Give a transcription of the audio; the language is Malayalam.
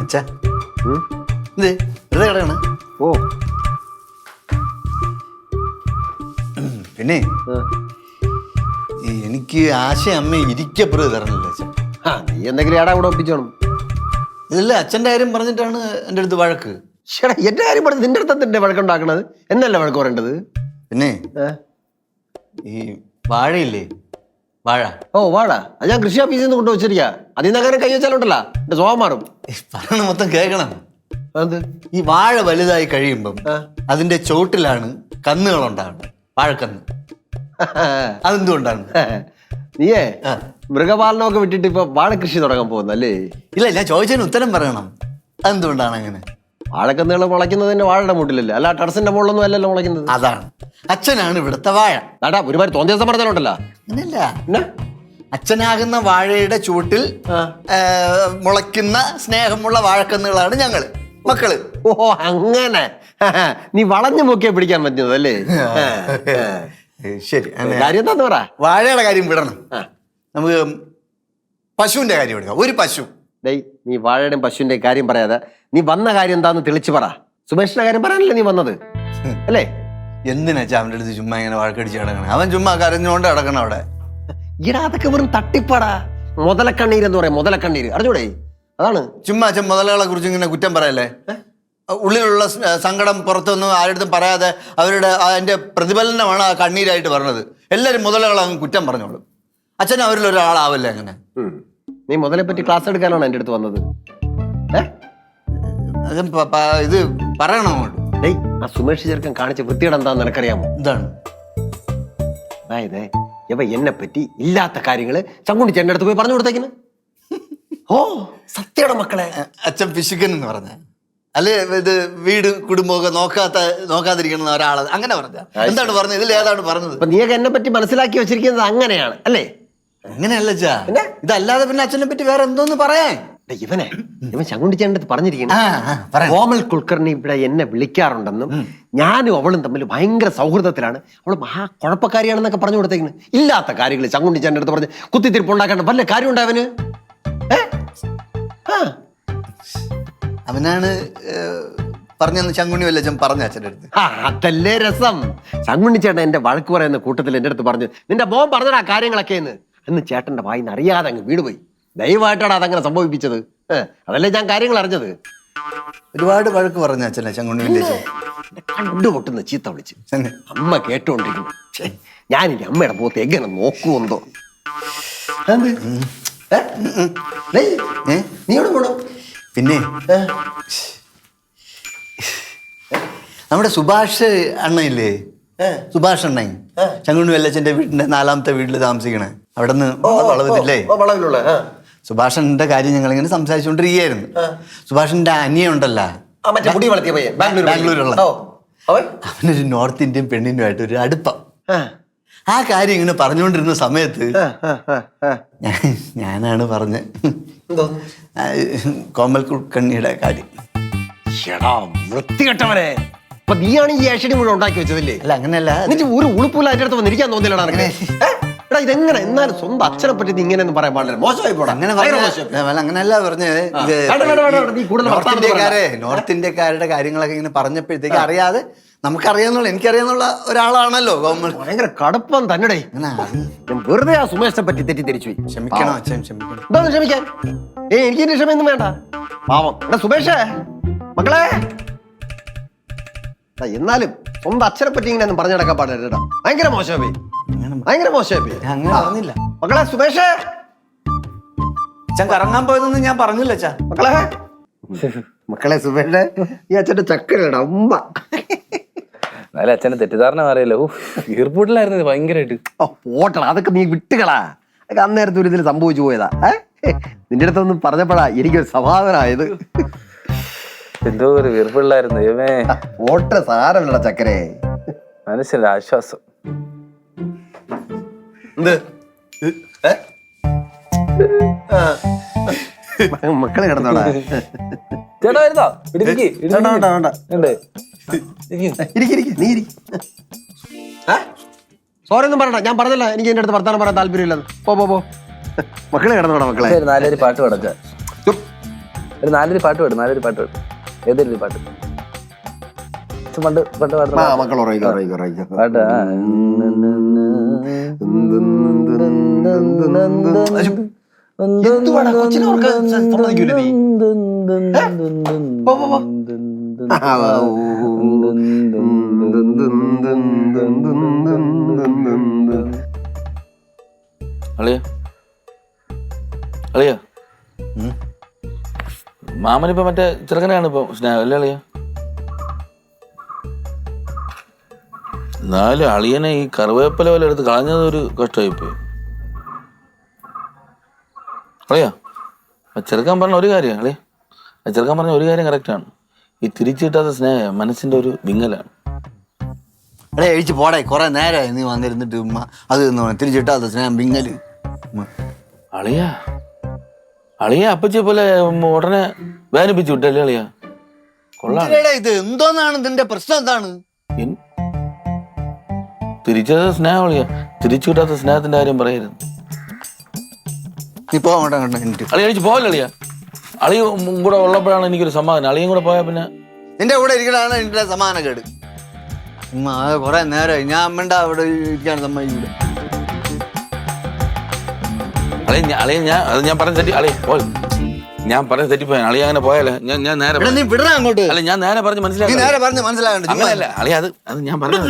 അച്ഛാ. ഉം? ഇത് വെറുതെ കിടക്കണ. ഓ. പിന്നെ എനിക്ക് ആശ അമ്മ ഇരിക്കപ്പുറത്ത് തരണല്ലോ അച്ഛൻ ആ നീ എന്തെങ്കിലും ഏടാ കൂടെ ഒപ്പിച്ചോണം ഇതല്ല അച്ഛന്റെ കാര്യം പറഞ്ഞിട്ടാണ് എന്റെ അടുത്ത് വഴക്ക്. ചേട്ടാ എന്റെ കാര്യം പറഞ്ഞു നിന്റെ അടുത്ത് നിന്റെ വഴക്കുണ്ടാക്കണത്? എന്നല്ല വഴക്ക് പറയേണ്ടത്? പിന്നെ ഈ വാഴയില്ലേ? വാഴ. ഓ വാഴ. അത് ഞാൻ കൃഷി ഓഫീസിൽ നിന്ന് കൊണ്ടുവച്ചിരിക്ക. അതിൽ നിന്ന് അങ്ങനെ കൈ വെച്ചാലുണ്ടല്ലോ എന്റെ സ്വഭാവം മാറും. പറഞ്ഞ പറയണ മൊത്തം കേൾക്കണം. അത് ഈ വാഴ വലുതായി കഴിയുമ്പം അതിന്റെ ചോട്ടിലാണ് കന്നുകൾ ഉണ്ടാകുന്നത് വാഴക്കന്ന്. അതെന്തുകൊണ്ടാണ്? നീയേ. മൃഗപാലനമൊക്കെ വിട്ടിട്ട് ഇപ്പൊ വാഴ കൃഷി തുടങ്ങാൻ പോകുന്നല്ലേ ഇല്ല ഞാൻ ചോദിച്ചതിന് ഉത്തരം പറയണം. അതെന്തുകൊണ്ടാണ് അങ്ങനെ? വാഴക്കന്നുകൾ മുളയ്ക്കുന്നത് വാഴയുടെ മൂട്ടിലല്ലേ? അല്ല ടെറസിന്റെ മുകളിലൊന്നും അല്ലല്ലോ മുളയ്ക്കുന്നത്. അതാണ്. അച്ഛനാണ് ഇവിടുത്തെ വാഴ. നാടാ ഒരുപാട് തോന്നിയ ദിവസം പറഞ്ഞാലുണ്ടല്ലോ. അങ്ങനല്ല. അച്ഛനാകുന്ന വാഴയുടെ ചൂട്ടിൽ മുളയ്ക്കുന്ന സ്നേഹമുള്ള വാഴക്കന്നുകളാണ് ഞങ്ങൾ മക്കൾ. ഓ അങ്ങനെ. നീ വളഞ്ഞു മുക്കിയെ പിടിക്കാൻ പറ്റുന്നത് അല്ലേ? ശരി. കാര്യം എന്താ പറ. വാഴയുടെ കാര്യം വിടണം. നമുക്ക് പശുവിന്റെ കാര്യം എടുക്കാം. ഒരു പശു. ഡേയ് നീ വാഴയുടെയും പശുവിന്റെ കാര്യം പറയാതെ നീ വന്ന കാര്യം എന്താന്ന് തെളിച്ചു പറ. സുമേഷിന്റെ കാര്യം പറയാനല്ലേ നീ വന്നത്? അല്ലേ? എന്തിനാ അവന്റെ അടുത്ത് ചുമ്മാ ഇങ്ങനെ വഴക്കടിച്ച് കിടക്കണേ? അവൻ ചുമ്മാ കരഞ്ഞുകൊണ്ട് കിടക്കണം അവിടെ. ഈടാ അതൊക്കെ വെറും തട്ടിപ്പാടാ. മുതലക്കണ്ണീര് എന്ന് പറയാം മുതലക്കണ്ണീര്. അറിഞ്ഞൂടെ? അതാണ്. ചുമ്മാ അച്ഛൻ മുതലകളെ കുറിച്ച് ഇങ്ങനെ കുറ്റം പറയല്ലേ? ഉള്ളിലുള്ള സങ്കടം പുറത്തൊന്നും ആരുടെ പറയാതെ അവരുടെ അതിന്റെ പ്രതിഫലനമാണ് ആ കണ്ണീരായിട്ട് പറഞ്ഞത്. എല്ലാരും മുതലകൾ അങ്ങ് കുറ്റം പറഞ്ഞോളും. അച്ഛൻ അവരിൽ ഒരാളാവല്ലേ അങ്ങനെ നീ മുതലെ പറ്റി ക്ലാസ് എടുക്കാനാണ് എന്റെ അടുത്ത് വന്നത്? ഏ? അച്ഛൻ പ- പ- ഇത് പറയണം അങ്ങോട്ട്. ഡേയ് ആ സുമേഷ് ചെറുക്കൻ കാണിച്ച വൃത്തിയുടെ എന്താന്ന് നിനക്കറിയാമോ? എന്താണ്? അതായത് ഇവ എന്നെ പറ്റി ഇല്ലാത്ത കാര്യങ്ങൾ ചങ്കുണ്ടി ചേട്ടന്റെ അടുത്ത് പോയി പറഞ്ഞു കൊടുത്തേക്കിന് ഓ സത്യയുടെ മക്കളെ. അച്ഛൻ പിശുക്കൻ എന്ന് പറഞ്ഞ. അല്ലെ ഇത് വീട് കുടുംബമൊക്കെ നോക്കാത്ത നോക്കാതിരിക്കുന്ന ഒരാൾ അങ്ങനെ പറഞ്ഞ എന്താണ് പറഞ്ഞത്? ഇതിൽ ഏതാണ് പറഞ്ഞത്? അപ്പൊ നീയൊക്കെ എന്നെ പറ്റി മനസ്സിലാക്കി വെച്ചിരിക്കുന്നത് അങ്ങനെയാണ് അല്ലേ? അങ്ങനെയല്ല അച്ഛാ. പിന്നെ? ഇതല്ലാതെ പിന്നെ അച്ഛനെ പറ്റി വേറെ എന്തോന്ന് പറയാൻ? ഇവനെ ഇവൻ ആ, പറയാം. കോമൽ കുൽക്കർണി ഇവിടെ എന്നെ വിളിക്കാറുണ്ടെന്നും ഞാനും അവളും തമ്മിൽ ഭയങ്കര സൗഹൃദത്തിലാണ്. അവൾ മഹാ കുഴപ്പക്കാരിയാണെന്നൊക്കെ പറഞ്ഞു കൊടുത്തേക്കുന്നു ഇല്ലാത്ത കാര്യങ്ങൾ ചങ്കുണ്ടി ചേട്ടന്റെ അടുത്ത് പറഞ്ഞ് കുത്തിത്തിരിപ്പ് ഉണ്ടാക്കേണ്ട വല്ല കാര്യം ഉണ്ടാവന് അവനാണ് പറഞ്ഞു പറഞ്ഞെന്ന് വല്ല വല്ലച്ചൻ പറഞ്ഞ അച്ഛന്റെ അടുത്ത്? ആ, അതല്ലേ രസം. ചങ്കുണ്ണി ചേട്ടൻ എന്റെ വഴക്ക് പറയുന്ന കൂട്ടത്തിൽ എന്റെ അടുത്ത് പറഞ്ഞു നിന്റെ മോൻ പറഞ്ഞടാ കാര്യങ്ങളൊക്കെ എന്ന് എന്ന് ചേട്ടന്റെ വായിന്ന് അറിയാതെ അങ്ങ് വീട് പോയി ദയവായിട്ടാണ് അതങ്ങനെ സംഭവിപ്പിച്ചത്. അതല്ലേ ഞാൻ കാര്യങ്ങൾ അറിഞ്ഞത്? ഒരുപാട് വഴക്ക് പറഞ്ഞ അച്ഛനെ വല്യച്ചൻ എന്നെ കണ്ടുപൊട്ടുന്ന ചീത്ത വിളിച്ച്. അമ്മ കേട്ടോണ്ടിരിക്കും ഞാൻ ഇനി അമ്മയുടെ പോത്ത് എങ്ങനെ നോക്കുമെന്തോ. നീ എവിടെ പോണു? പിന്നെ നമ്മുടെ സുഭാഷ് അണ്ണയില്ലേ? സുഭാഷ് അണ്ണൻ. ചങ്ങുണ്ണി വെല്ലച്ചന്റെ വീടിന്റെ നാലാമത്തെ വീട്ടിൽ താമസിക്കണേ. അവിടെ നിന്ന് വളവത്തില്ലേ വളവിലുള്ള. സുഭാഷന്റെ കാര്യം ഞങ്ങൾ ഇങ്ങനെ സംസാരിച്ചുകൊണ്ടിരിക്കുകയായിരുന്നു സുഭാഷിന്റെ അനിയുണ്ടല്ല ബാംഗ്ലൂരുള്ള. അവൻ? അവനൊരു നോർത്ത് ഇന്ത്യൻ പെണ്ണിനുമായിട്ട് ഒരു അടുപ്പം. ആ, കാര്യം ഇങ്ങനെ പറഞ്ഞുകൊണ്ടിരുന്ന സമയത്ത് ഞാനാണ് പറഞ്ഞ? കോമൽ കുൽക്കണ്ണിയുടെ കാര്യം. വൃത്തികെട്ടവനെ. അപ്പൊ നീയാണ് ഈ ഏഷ്യടി മുഴുവൻ ഉണ്ടാക്കി വെച്ചതല്ലേ? അല്ല അങ്ങനെയല്ല. എന്നിട്ട് ഒരു ഉളുപ്പില്ല അതിന്റെ അടുത്ത് വന്നിരിക്കാൻ തോന്നില്ലടാ? എടാ ഇതെങ്ങനെ? എന്നാലും സ്വന്തം അച്ഛനെ പറ്റി നീ ഇങ്ങനെ പറയാൻ പാടില്ല മോശമായി പോടാ. അങ്ങനെ ഭയങ്കര മോശമായി. അല്ല, അങ്ങനെയല്ല പറഞ്ഞത്. ഇത് വേണ്ട, വേണ്ട, വേണ്ട, വേണ്ട. നീ കൂടുതൽ നോർത്ത് ഇന്ത്യക്കാരെ നോർത്ത് ഇന്ത്യക്കാരുടെ കാര്യങ്ങളൊക്കെ ഇങ്ങനെ പറഞ്ഞപ്പോഴത്തേക്ക് അറിയാതെ നമുക്കറിയാന്നുള്ള എനിക്കറിയാന്നുള്ള ഒരാളാണല്ലോ കോമൽ ഭയങ്കര കടുപ്പം തന്നെടേ. ഞാൻ വെറുതെ ആ സുമേഷിനെ പറ്റി തെറ്റിദ്ധരിച്ചു പോയി. ക്ഷമിക്കണം അച്ഛൻ ക്ഷമിക്കണം. എന്താന്ന് ക്ഷമിക്കാൻ. ഏ എനിക്ക് എന്റെ ക്ഷമയൊന്നും വേണ്ട. പാവം. എടാ സുമേഷേ മക്കളെ. എടാ, എന്നാലും സ്വന്തം അച്ഛനെ പറ്റി ഇങ്ങനെ ഒന്നും പറഞ്ഞു നടക്കാൻ പാടില്ല കേട്ടോ. ഭയങ്കര മോശമായി ഭയങ്കര മോശമായി അങ്ങനെ പറഞ്ഞില്ല. മക്കളെ സുമേഷ്. അച്ഛൻ കറങ്ങാൻ പോയതൊന്നും ഞാൻ പറഞ്ഞില്ല അച്ഛാ. മക്കളെ. മക്കളെ സുമേഷ് ഈ അച്ഛന്റെ ചക്കരയുടെ ഉമ്മ എന്നാലും അച്ഛന്റെ തെറ്റിദ്ധാരണ മാറിയല്ലോ. എയർപോർട്ടിലായിരുന്നു ഭയങ്കരമായിട്ട്. ഓ പോട്ടണ അതൊക്കെ നീ വിട്ടുകളാ. അതൊക്കെ അന്നേരത്തെ ഒരു ഇതിൽ സംഭവിച്ചു പോയതാ. നിന്റെ അടുത്തൊന്നും പറഞ്ഞപ്പോഴാ എനിക്കൊരു സമാധാനമായത്. എന്തോ ഒരു വീർപ്പിള്ളായിരുന്നു ഓട്ട ചക്കരെ. മനസ്സിലായി ആശ്വാസം. എന്ത്? മക്കളെ കിടന്നോടാ. ചേട്ടാ വരുന്നോ? വേണ്ട, വേണ്ട, ഇരിക്ക്, നീ ഇരിക്ക്. സോറി ഒന്നും പറയണ്ട. ഞാൻ പറഞ്ഞല്ല. എനിക്ക് എന്റെ അടുത്ത് വർത്താനം പറയാൻ താല്പര്യമില്ലെന്ന്. പോ പോ പോ. മക്കളെ കിടന്നോടാ മക്കളെ. നാലൊരു പാട്ട് പാടക്ക ഒരു നാലൊരു പാട്ട് പാടും നാലൊരു പാട്ട് പാടും. ഏതൊരു പാട്ട്? ചുമ്മാ പണ്ട് പണ്ട് പാടുന്ന മക്കൾ പാട്ട്. എന്തുവാടാ, കൊച്ചിനെ സമ്മതിക്കൂല നീ? അളിയ. അളിയ. മാമനിപ്പോ മറ്റേ ചെറുക്കനെയാണ് ഇപ്പൊ സ്നേഹം അല്ലേ അളിയ? എന്നാലും അളിയനെ ഈ കറിവേപ്പില പോലെ എടുത്ത് കളഞ്ഞത് ഒരു കഷ്ടമായിപ്പോയി അളിയാ ആ ചെറുക്കാൻ പറഞ്ഞ ഒരു കാര്യം അളിയ. അച്ചെറുക്കാൻ ചെറുക്കാൻ പറഞ്ഞ ഒരു കാര്യം കറക്റ്റാണ് ഈ തിരിച്ചു കിട്ടാത്ത സ്നേഹം മനസ്സിന്റെ ഒരു വിങ്ങലാണ്. എടേ എഴിച്ച് പോടേ കുറെ നേരമായി നീ വന്നിരുന്നിട്ട് ഉമ്മ അത് എന്ന് പറഞ്ഞു തിരിച്ചിട്ടാ സ്നേഹം വിങ്ങൽ. അളിയാ അളിയ അപ്പച്ചി പോലെ ഉടനെ വേദനിപ്പിച്ചു വിട്ടല്ലേ അളിയ? കൊള്ളാം. ഇത്? എന്തോന്നാണ് നിന്റെ പ്രശ്നം എന്താണ്? തിരിച്ചത് സ്നേഹം അളിയ തിരിച്ചു കിട്ടാത്ത സ്നേഹത്തിന്റെ കാര്യം പറയരുത്. നീ പോകാൻ കണ്ടോ അളി അളിയ പോകല്ല അളിയ? അളിയ ഉം കൂടെ ഉള്ളപ്പോഴാണ് എനിക്കൊരു സമാധാനം. അളിയും കൂടെ പോയാൽ പിന്നെ നിന്റെ കൂടെ ഇരിക്കണതാണ് എന്റെ സമാന കേട് കൊറേ നേരം നേരമായി ഞാൻ അമ്മണ്ട അവിടെ ഇരിക്കാൻ സമ്മതിക്കൂല. അളി അളിയ ഞാൻ അത് ഞാൻ പറഞ്ഞ തെറ്റി അളിയ പോ ഞാൻ പറഞ്ഞ തെറ്റിപ്പോയാ അളിയ അങ്ങനെ പോയാലേ ഞാൻ ഞാൻ നേരെ നീ വിടണ അങ്ങോട്ട്. അല്ല ഞാൻ നേരെ പറഞ്ഞ് മനസ്സിലാക്കി നേരെ പറഞ്ഞ് മനസ്സിലാകണ്ട അങ്ങനെയല്ല അളിയ അത് അത് ഞാൻ പറഞ്ഞു